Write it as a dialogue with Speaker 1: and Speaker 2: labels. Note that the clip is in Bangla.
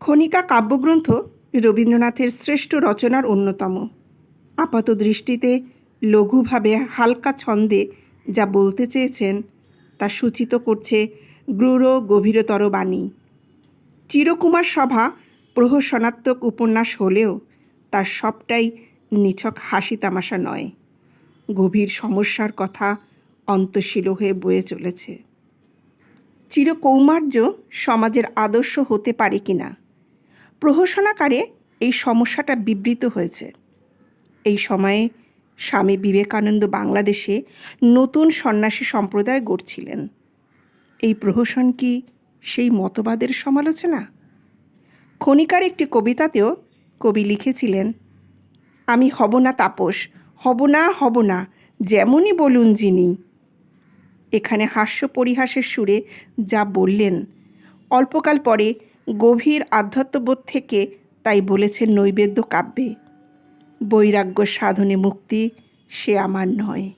Speaker 1: খনিকা কাব্যগ্রন্থ রবীন্দ্রনাথের শ্রেষ্ঠ রচনার অন্যতম। আপাত দৃষ্টিতে লঘুভাবে হালকা ছন্দে যা বলতে চেয়েছেন, তা সূচিত করছে গূঢ় গভীরতর বাণী। চিরকুমার সভা প্রহসনাত্মক উপন্যাস হলেও তার সবটাই নিছক হাসি তামাশা নয়। গভীর সমস্যার কথা অন্তশীল হয়ে বয়ে চলেছে। চিরকৌমার্য সমাজের আদর্শ হতে পারে কিনা? প্রহসনাকারে এই সমস্যাটা বিবৃত হয়েছে। এই সময়ে স্বামী বিবেকানন্দ বাংলাদেশে নতুন সন্ন্যাসী সম্প্রদায় গড়ছিলেন। এই প্রহসন কি সেই মতবাদের সমালোচনা? খনিকার একটি কবিতাতেও কবি লিখেছিলেন, আমি হব না তাপস, হব না হব না, যেমনই বলুন যিনি। এখানে হাস্য পরিহাসের সুরে যা বললেন, অল্পকাল পরে গভীর আধ্যাত্মবোধ থেকে তাই বলেছেন নৈবেদ্য কাব্যে। বৈরাগ্য সাধনে মুক্তি সে আমার নয়।